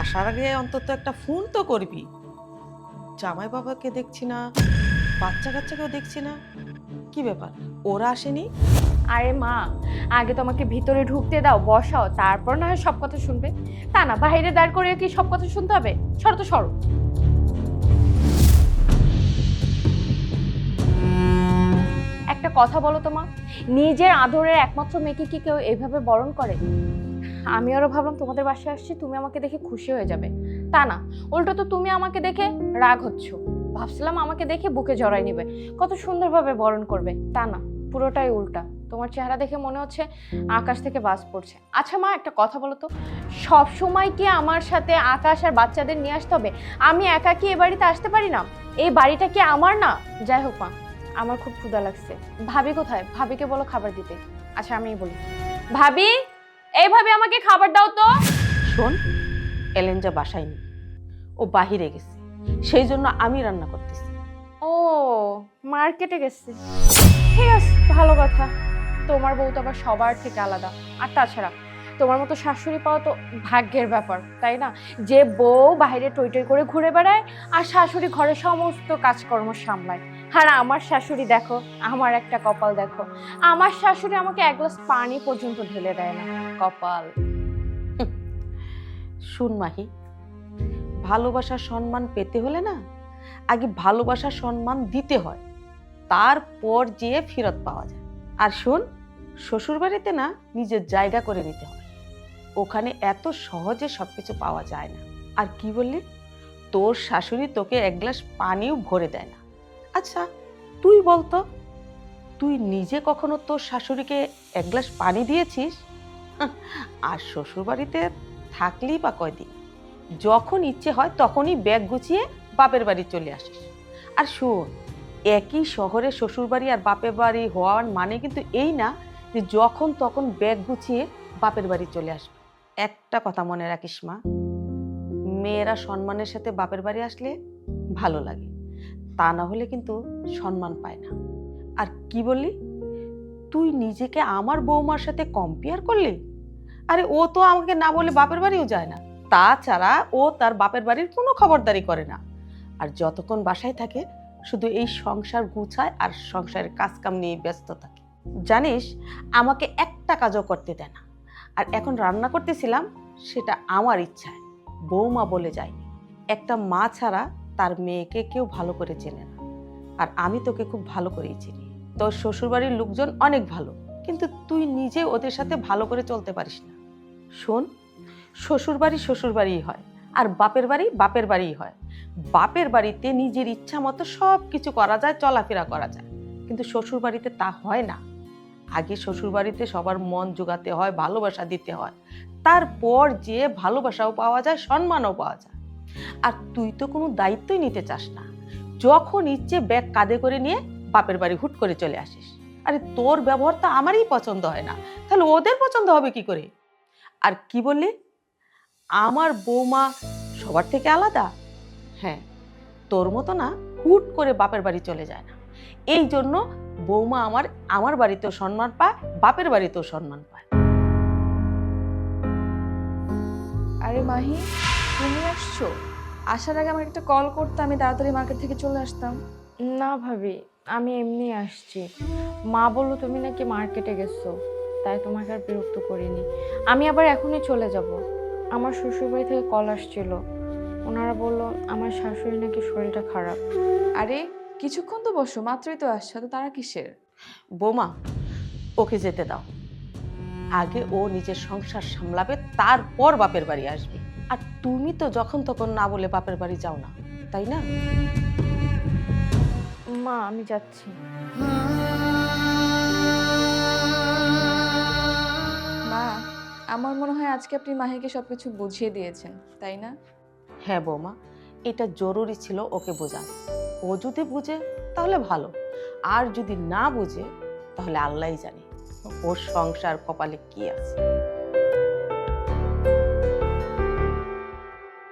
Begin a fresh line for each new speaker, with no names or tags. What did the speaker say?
আসার আগে অন্তত একটা ফোন তো করবি। জামাই বাবাকে দেখছি না বাচ্চা কাচ্চাকেও দেখছি না। কি ব্যাপার? ওরা আসেনি?
আরে মা, আগে তোমাকে ভিতরে ঢুকতে দাও, বসাও, তারপর না হয় সব কথা শুনবে। তা না, বাইরে দাঁড় করে কি সব কথা শুনতে হবে? সর তো, সরো। একটা কথা বলো তো মা, নিজের আদরের একমাত্র মেয়েকে কি কেউ এভাবে বরণ করে? আমি আরও ভাবলাম তোমাদের বাসায় আসছি, তুমি আমাকে দেখে খুশি হয়ে যাবে। তা না, উল্টো তো তুমি আমাকে দেখে রাগ হচ্ছ। ভাবছিলাম আমাকে দেখে বুকে জড়াই নেবে, কত সুন্দরভাবে বরণ করবে। তা না, পুরোটাই উল্টা। তোমার চেহারা দেখে মনে হচ্ছে আকাশ থেকে বাস পড়ছে। আচ্ছা মা, একটা কথা বলো তো। সব সময় কি আমার সাথে আকাশ আর বাচ্চাদের নিয়ে আসতে হবে? আমি একা কি এ বাড়িতে আসতে পারি না? এই বাড়িটা কি আমার না? যাই হোক মা, আমার খুব ক্ষুধা লাগছে। ভাবি কোথায়? ভাবিকে বলো খাবার দিতে। আচ্ছা আমিই বলি। ভাবি? এই ভাবি আমাকে খাবার দাও তো।
শোন এলেঞ্জা বাসায় নেই ও বাহিরে গেছে সেই জন্য আমি রান্না করতেছি।
ও মার্কেটে গেছে। ঠিক আছে ভালো কথা। তোমার বউ তো আবার সবার থেকে আলাদা। আর তাছাড়া তোমার মতো শাশুড়ি পাওয়া তো ভাগ্যের ব্যাপার তাই না? যে বউ বাইরে টই টই করে ঘুরে বেড়ায় আর শাশুড়ি ঘরে সমস্ত কাজকর্ম সামলায়। আর আমার শাশুড়ি দেখো, আমার একটা কপাল দেখো। আমার শাশুড়ি আমাকে এক গ্লাস পানি পর্যন্ত ঢেলে দেয় না। কপাল।
শুন মাহি ভালোবাসার সম্মান পেতে হলে না, আগে ভালোবাসার সম্মান দিতে হয়, তারপর যেয়ে ফেরত পাওয়া যায়। আর শোন, শ্বশুরবাড়িতে না নিজের জায়গা করে নিতে হয়। ওখানে এত সহজে সবকিছু পাওয়া যায় না। আর কি বললি? তোর শাশুড়ি তোকে এক গ্লাস পানিও ভরে দেয় না। আচ্ছা তুই বলতো, তুই নিজে কখনো তোর শাশুড়িকে এক গ্লাস পানি দিয়েছিস? আর শ্বশুরবাড়িতে থাকলেই বা কয়দিন? যখন ইচ্ছে হয় তখনই ব্যাগ গুছিয়ে বাপের বাড়ি চলে আসিস। আর শোন, একই শহরে শ্বশুরবাড়ি আর বাপের বাড়ি হওয়ার মানে কিন্তু এই না যে যখন তখন ব্যাগ গুছিয়ে বাপের বাড়ি চলে আসবে। একটা কথা মনে রাখিস মা, মেয়েরা সম্মানের সাথে বাপের বাড়ি আসলে ভালো লাগে। তা না হলে কিন্তু সম্মান পায় না। আর কি বললি? তুই নিজেকে আমার বৌমার সাথে কম্পেয়ার করলি? আরে ও তো আমাকে না বলে বাপের বাড়িও যায় না। তাছাড়া ও তার বাপের বাড়ির কোনো খবরদারি করে না। আর যতক্ষণ বাসায় থাকে, শুধু এই সংসার গুছায় আর সংসারের কাজকাম নিয়ে ব্যস্ত থাকে। জানিস, আমাকে একটা কাজও করতে দেয় না। আর এখন রান্না করতেছিলাম, সেটা আমার ইচ্ছায়। বৌমা বলে যায়নি। একটা মা ছাড়া তার মেয়েকে কেউ ভালো করে চেনে না। আর আমি তোকে খুব ভালো করেই চিনি। তোর শ্বশুরবাড়ির লোকজন অনেক ভালো, কিন্তু তুই নিজে ওদের সাথে ভালো করে চলতে পারিস না। শোন, শ্বশুরবাড়ি শ্বশুরবাড়িই হয়, আর বাপের বাড়ি বাপের বাড়িই হয়। বাপের বাড়িতে নিজের ইচ্ছা মতো সব কিছু করা যায়, চলাফেরা করা যায়। কিন্তু শ্বশুর বাড়িতে তা হয় না। আগে শ্বশুর বাড়িতে সবার মন জোগাতে হয়, ভালোবাসা দিতে হয়। তারপর যে ভালোবাসাও পাওয়া যায়, সম্মানও পাওয়া যায়। আর তুই তো কোনো দায়িত্বই নিতে চাস না। যখন ইচ্ছে ব্যাগ কাঁধে করে নিয়ে বাপের বাড়ি হুট করে চলে আসিস। আরে তোর ব্যবহার তো আমারই পছন্দ হয় না। তাহলে ওদের পছন্দ হবে কি করে? আর কি বললি? আমার বৌমা সবার থেকে আলাদা। হ্যাঁ তোর মতো না হুট করে বাপের বাড়ি চলে যায় না। এই জন্য বৌমা আমার আমার বাড়িতেও সম্মান পায়, বাপের বাড়িতেও সম্মান পায়।
আরে মাহি তুমি আসছো? আসার আগে আমাকে একটা কল করতে আমি তাড়াতাড়ি মার্কেট থেকে চলে আসতাম।
না ভাবি আমি এমনি আসছি। মা বলল তুমি নাকি মার্কেটে গেছো তাই তোমাকে আর বিরক্ত করিনি। আমি আবার এখনই চলে যাব। আমার শ্বশুরবাড়ি থেকে কল আসছিল। ওনারা বলল আমার শাশুড়ি নাকি শরীরটা খারাপ।
আরে কিছুক্ষণ তো বসো মাত্রই তো আসছো তো তারা কিসের?
বোমা ওকে যেতে দাও। আগে ও নিজের সংসার সামলাবে তারপর বাপের বাড়ি আসবে। আর তুমি তো যখন তখন না বলে বাপের বাড়ি যাও না তাই না?
মা আমি যাচ্ছি।
মা আমার মনে হয় আজকে আপনি মাহিকে সবকিছু বুঝিয়ে দিয়েছেন তাই না?
হ্যাঁ বৌমা এটা জরুরি ছিল ওকে বোঝানো ও যদি বুঝে তাহলে ভালো। আর যদি না বুঝে তাহলে আল্লাহই জানে ওর সংসার কপালে কি আছে।